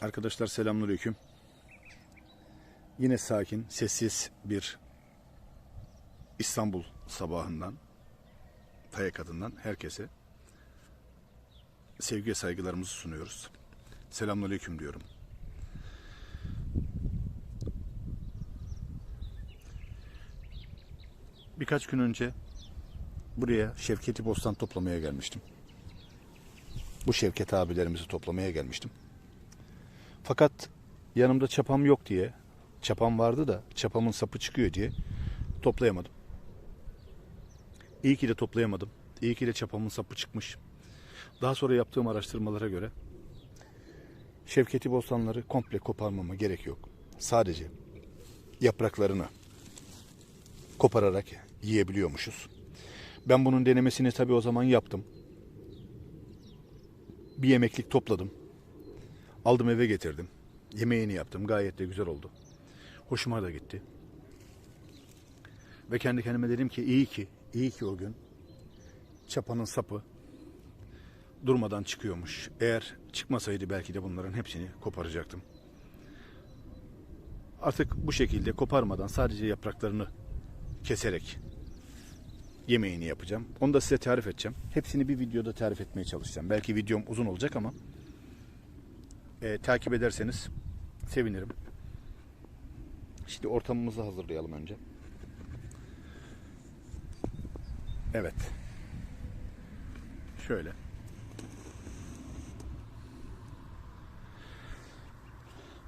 Arkadaşlar selamünaleyküm. Yine sakin, sessiz bir İstanbul sabahından, Tayak adından herkese sevgi ve saygılarımızı sunuyoruz. Selamünaleyküm diyorum. Birkaç gün önce buraya Şevketi Bostan toplamaya gelmiştim. Bu Şevket abilerimizi toplamaya gelmiştim. Fakat yanımda çapam yok diye, çapam vardı da çapamın sapı çıkıyor diye toplayamadım. İyi ki de toplayamadım. İyi ki de çapamın sapı çıkmış. Daha sonra yaptığım araştırmalara göre Şevketi bostanları komple koparmama gerek yok. Sadece yapraklarını kopararak yiyebiliyormuşuz. Ben bunun denemesini tabii o zaman yaptım. Bir yemeklik topladım. Aldım eve getirdim. Yemeğini yaptım. Gayet de güzel oldu. Hoşuma da gitti. Ve kendi kendime dedim ki iyi ki, iyi ki o gün çapanın sapı durmadan çıkıyormuş. Eğer çıkmasaydı belki de bunların hepsini koparacaktım. Artık bu şekilde koparmadan sadece yapraklarını keserek yemeğini yapacağım. Onu da size tarif edeceğim. Hepsini bir videoda tarif etmeye çalışacağım. Belki videom uzun olacak ama e, takip ederseniz sevinirim. Şimdi ortamımızı hazırlayalım önce. Evet. Şöyle.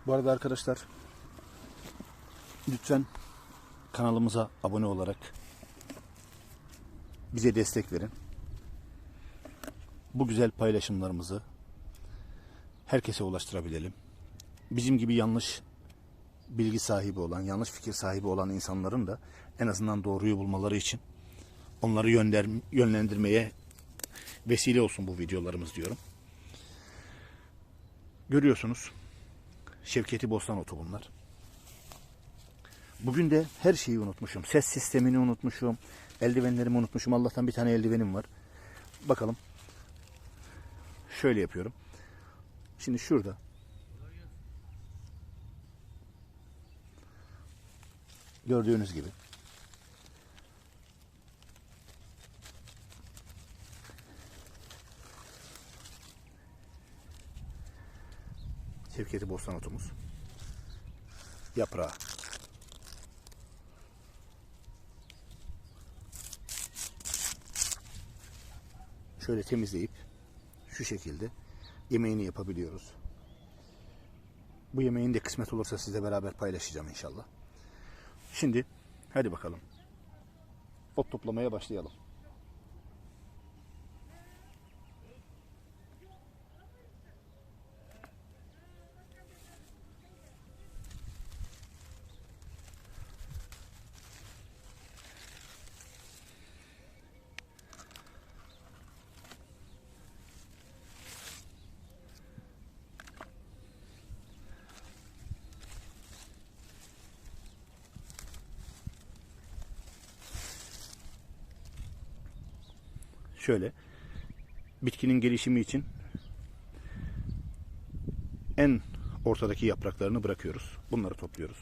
Bu arada arkadaşlar lütfen kanalımıza abone olarak bize destek verin. Bu güzel paylaşımlarımızı herkese ulaştırabilelim. Bizim gibi yanlış bilgi sahibi olan, yanlış fikir sahibi olan insanların da en azından doğruyu bulmaları için onları yönder, yönlendirmeye vesile olsun bu videolarımız diyorum. Görüyorsunuz Şevketi Bostan otu bunlar. Bugün de her şeyi unutmuşum. Ses sistemini unutmuşum. Eldivenlerimi unutmuşum. Allah'tan bir tane eldivenim var. Bakalım. Şöyle yapıyorum. Şimdi şurada. Gördüğünüz gibi. Şevketi Bostan otumuz. Yaprağı. Şöyle temizleyip şu şekilde yemeğini yapabiliyoruz. Bu yemeğin de kısmet olursa sizle beraber paylaşacağım inşallah. Şimdi hadi bakalım. Ot toplamaya başlayalım. Şöyle bitkinin gelişimi için en ortadaki yapraklarını bırakıyoruz. Bunları topluyoruz.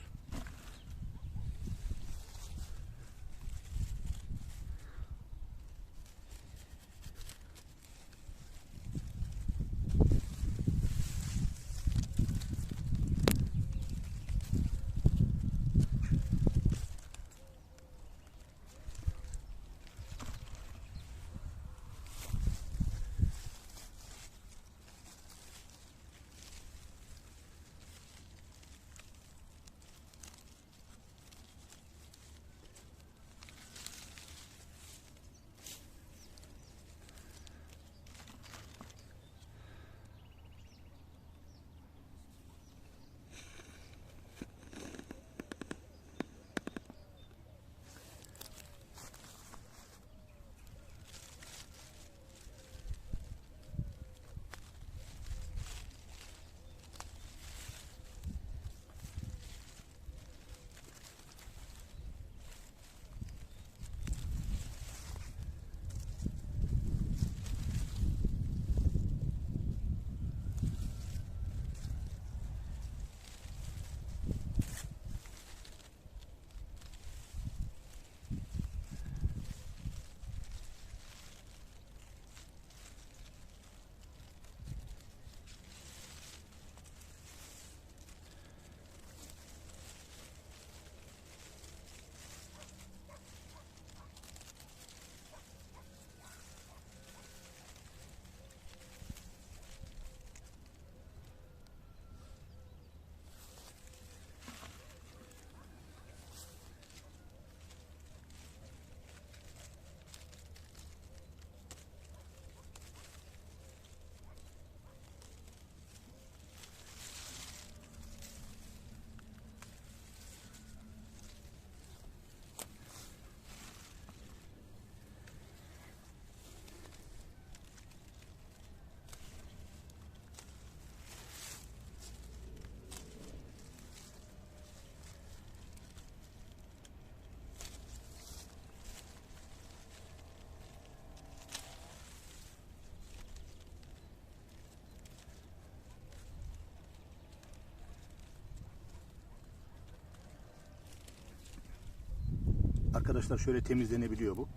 Arkadaşlar şöyle temizlenebiliyor bu.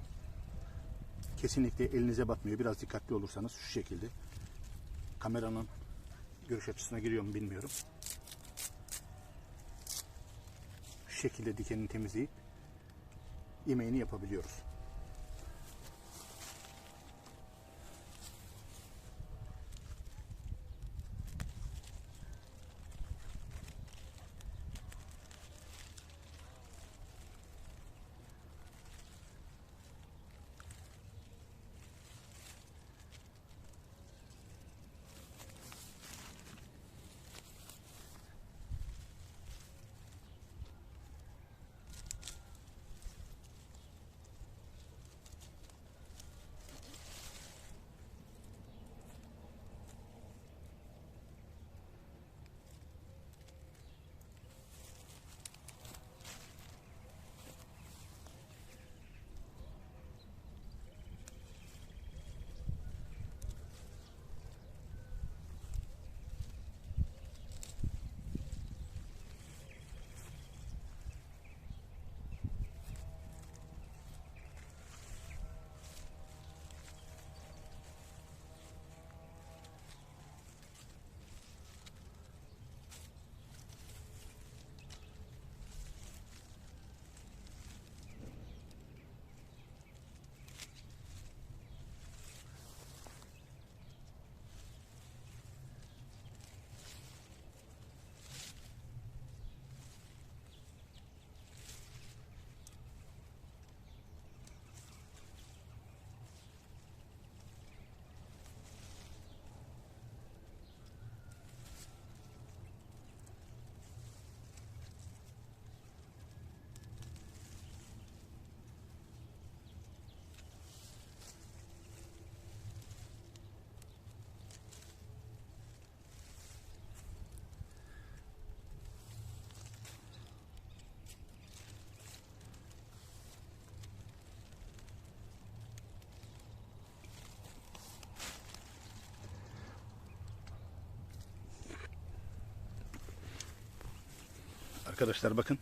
Kesinlikle elinize batmıyor. Biraz dikkatli olursanız şu şekilde. Kameranın görüş açısına giriyor mu bilmiyorum. Şu şekilde dikenini temizleyip yemeğini yapabiliyoruz. Arkadaşlar bakın.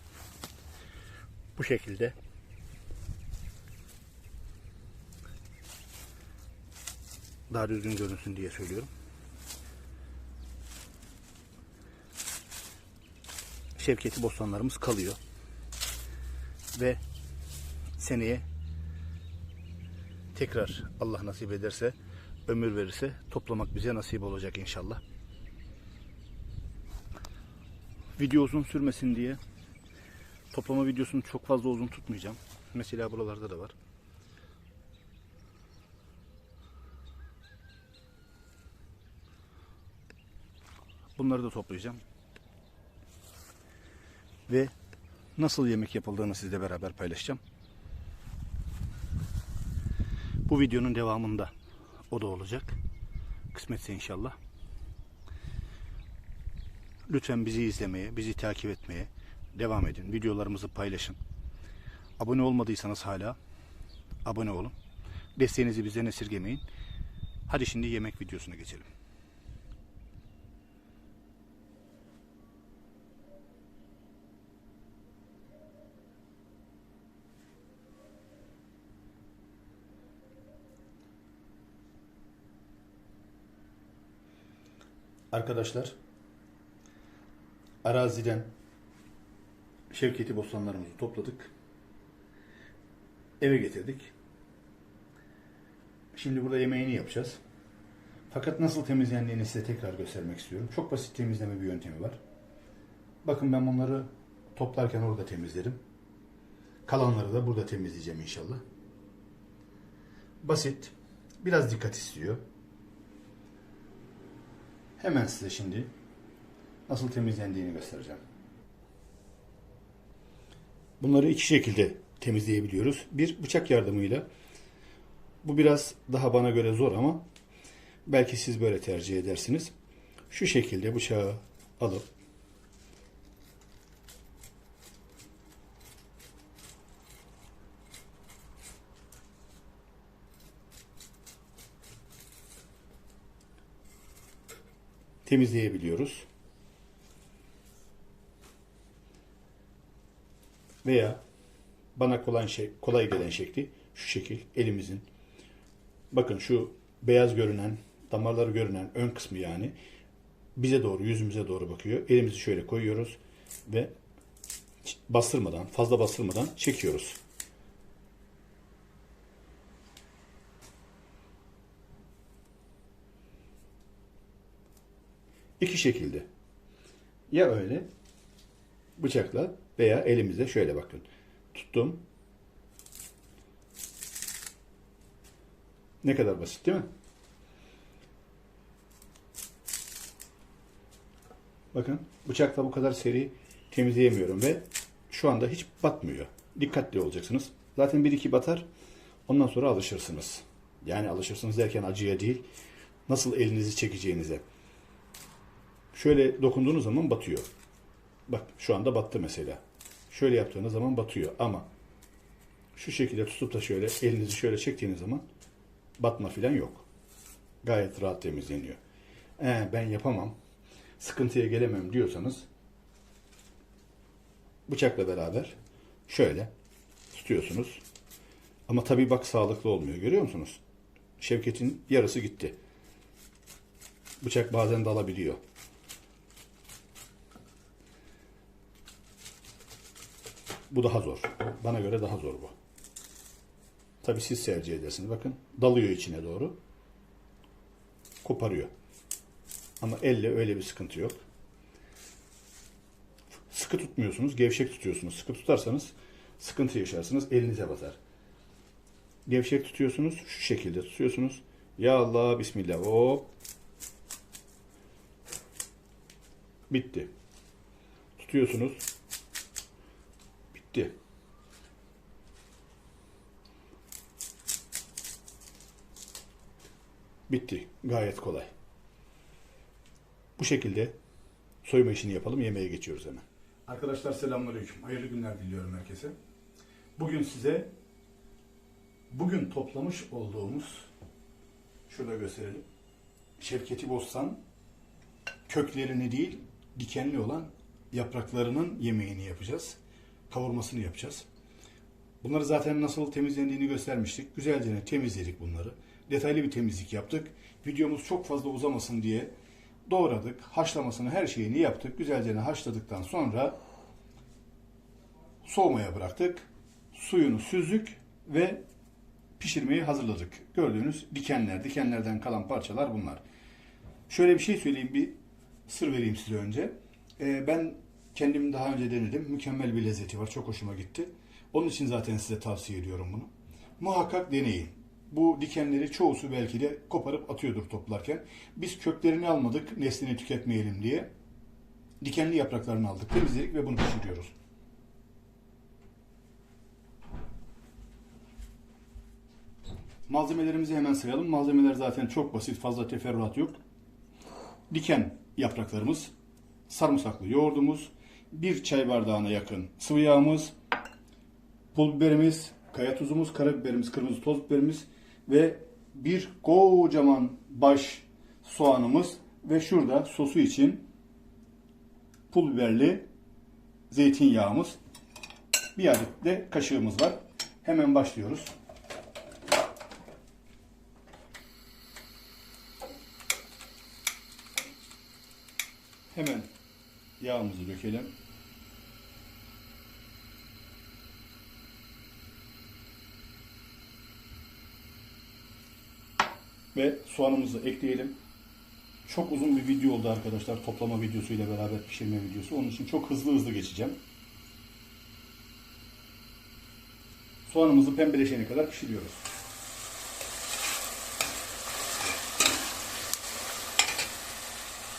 Bu şekilde. Daha düzgün görünsün diye söylüyorum. Şevketi bostanlarımız kalıyor. Ve seneye tekrar Allah nasip ederse ömür verirse toplamak bize nasip olacak inşallah. Video uzun sürmesin diye toplama videosunu çok fazla uzun tutmayacağım. Mesela buralarda da var. Bunları da toplayacağım. Ve nasıl yemek yapıldığını sizle beraber paylaşacağım. Bu videonun devamında o da olacak. Kısmetse inşallah. Lütfen bizi izlemeye, bizi takip etmeye devam edin. Videolarımızı paylaşın. Abone olmadıysanız hala abone olun. Desteğinizi bizden esirgemeyin. Hadi şimdi yemek videosuna geçelim. Arkadaşlar araziden Şevketi bostanlarımızı topladık. Eve getirdik. Şimdi burada yemeğini yapacağız. Fakat nasıl temizlendiğini size tekrar göstermek istiyorum. Çok basit temizleme bir yöntemi var. Bakın ben bunları toplarken orada temizledim. Kalanları da burada temizleyeceğim inşallah. Basit. Biraz dikkat istiyor. Hemen size şimdi nasıl temizlendiğini göstereceğim. Bunları iki şekilde temizleyebiliyoruz. Bir bıçak yardımıyla. Bu biraz daha bana göre zor ama belki siz böyle tercih edersiniz. Şu şekilde bıçağı alıp temizleyebiliyoruz. Veya bana kolay şey kolay gelen şekli şu şekil elimizin. Bakın şu beyaz görünen, damarları görünen ön kısmı yani bize doğru, yüzümüze doğru bakıyor. Elimizi şöyle koyuyoruz ve bastırmadan, fazla bastırmadan çekiyoruz. İki şekilde. Ya öyle bıçakla veya elimizle şöyle bakın. Tuttum. Ne kadar basit değil mi? Bakın bıçakla bu kadar seri temizleyemiyorum ve şu anda hiç batmıyor. Dikkatli olacaksınız. Zaten bir iki batar. Ondan sonra alışırsınız. Yani alışırsınız derken acıya değil. Nasıl elinizi çekeceğinize. Şöyle dokunduğunuz zaman batıyor. Bak şu anda battı mesela. Şöyle yaptığınız zaman batıyor ama şu şekilde tutup da şöyle elinizi şöyle çektiğiniz zaman batma filan yok. Gayet rahat temizleniyor. Ee, ben yapamam, sıkıntıya gelemem diyorsanız bıçakla beraber şöyle tutuyorsunuz. Ama tabii bak sağlıklı olmuyor. Görüyor musunuz? Şevket'in yarısı gitti. Bıçak bazen dalabiliyor. Bu daha zor. Bana göre daha zor bu. Tabii siz tercih edersiniz. Bakın dalıyor içine doğru. Koparıyor. Ama elle öyle bir sıkıntı yok. Sıkı tutmuyorsunuz, gevşek tutuyorsunuz. Sıkı tutarsanız sıkıntı yaşarsınız, elinize batar. Gevşek tutuyorsunuz, şu şekilde tutuyorsunuz. Ya Allah, Bismillah. Hop. Bitti. Tutuyorsunuz. Bitti. Bitti. Gayet kolay. Bu şekilde soyma işini yapalım. Yemeğe geçiyoruz hemen. Arkadaşlar selamünaleyküm. Hayırlı günler diliyorum herkese. Bugün size bugün toplamış olduğumuz şurada gösterelim. Şevketi Bostan köklerini değil dikenli olan yapraklarının yemeğini yapacağız. Kavurmasını yapacağız. Bunları zaten nasıl temizlendiğini göstermiştik. Güzelce temizledik bunları. Detaylı bir temizlik yaptık. Videomuz çok fazla uzamasın diye doğradık. Haşlamasını her şeyini yaptık. Güzelce haşladıktan sonra soğumaya bıraktık. Suyunu süzdük ve pişirmeyi hazırladık. Gördüğünüz dikenler, dikenlerden kalan parçalar bunlar. Şöyle bir şey söyleyeyim, bir sır vereyim size önce. Ee, ben kendim daha önce denedim. Mükemmel bir lezzeti var. Çok hoşuma gitti. Onun için zaten size tavsiye ediyorum bunu. Muhakkak deneyin. Bu dikenleri çoğusu belki de koparıp atıyordur toplarken. Biz köklerini almadık neslini tüketmeyelim diye. Dikenli yapraklarını aldık, temizledik ve bunu pişiriyoruz. Malzemelerimizi hemen sayalım. Malzemeler zaten çok basit, fazla teferruat yok. Diken yapraklarımız, sarımsaklı yoğurdumuz, bir çay bardağına yakın sıvı yağımız, pul biberimiz, kaya tuzumuz, karabiberimiz, kırmızı toz biberimiz ve bir kocaman baş soğanımız ve şurada sosu için pul biberli zeytinyağımız. Bir adet de kaşığımız var. Hemen başlıyoruz. Hemen yağımızı dökelim. Ve soğanımızı ekleyelim. Çok uzun bir video oldu arkadaşlar. Toplama videosuyla beraber pişirme videosu. Onun için çok hızlı hızlı geçeceğim. Soğanımızı pembeleşene kadar pişiriyoruz.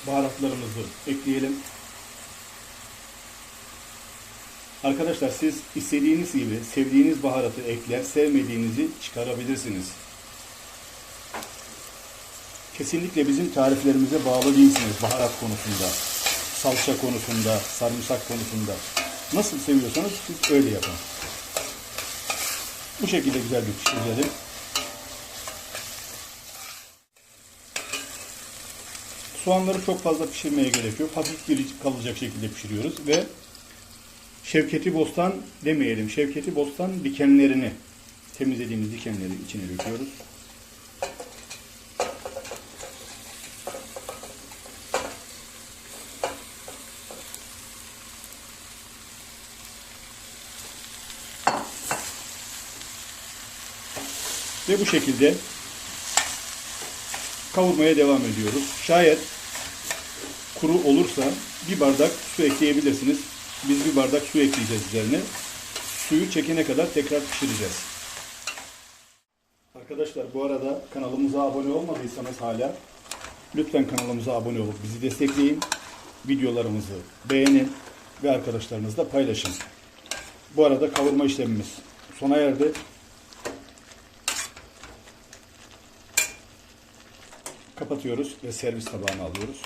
Baharatlarımızı ekleyelim. Arkadaşlar siz istediğiniz gibi sevdiğiniz baharatı ekler, sevmediğinizi çıkarabilirsiniz. Kesinlikle bizim tariflerimize bağlı değilsiniz baharat konusunda, salça konusunda, sarımsak konusunda. Nasıl seviyorsanız siz öyle yapın. Bu şekilde güzel bir pişirelim. Soğanları çok fazla pişirmeye gerek yok. Hafif kalacak şekilde pişiriyoruz ve Şevketi Bostan demeyelim. Şevketi Bostan dikenlerini temizlediğimiz dikenleri içine döküyoruz. Ve bu şekilde kavurmaya devam ediyoruz. Şayet kuru olursa bir bardak su ekleyebilirsiniz. Biz bir bardak su ekleyeceğiz üzerine. Suyu çekene kadar tekrar pişireceğiz. Arkadaşlar bu arada kanalımıza abone olmadıysanız hala lütfen kanalımıza abone olup bizi destekleyin. Videolarımızı beğenin ve arkadaşlarınızla paylaşın. Bu arada kavurma işlemimiz sona erdi. Kapatıyoruz ve servis tabağına alıyoruz.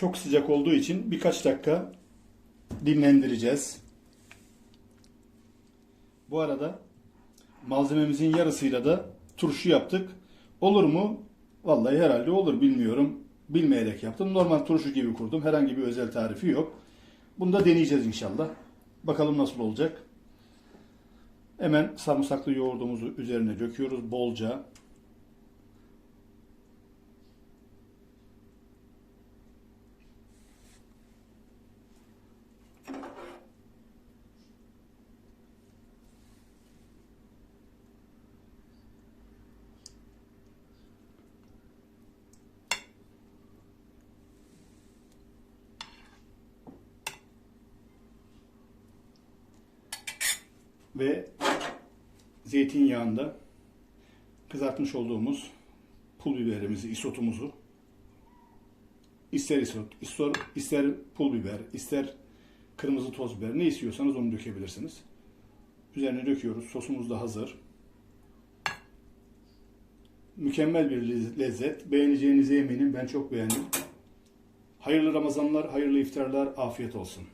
Çok sıcak olduğu için birkaç dakika dinlendireceğiz. Bu arada malzememizin yarısıyla da turşu yaptık. Olur mu? Vallahi herhalde olur bilmiyorum. Bilmeyerek yaptım. Normal turşu gibi kurdum. Herhangi bir özel tarifi yok. Bunu da deneyeceğiz inşallah. Bakalım nasıl olacak. Hemen sarımsaklı yoğurdumuzu üzerine döküyoruz bolca. Ve zeytinyağında kızartmış olduğumuz pul biberimizi, isotumuzu ister isot, ister, ister pul biber, ister kırmızı toz biber ne istiyorsanız onu dökebilirsiniz. Üzerine döküyoruz. Sosumuz da hazır. Mükemmel bir lezzet. Beğeneceğinize eminim. Ben çok beğendim. Hayırlı Ramazanlar, hayırlı iftarlar, afiyet olsun.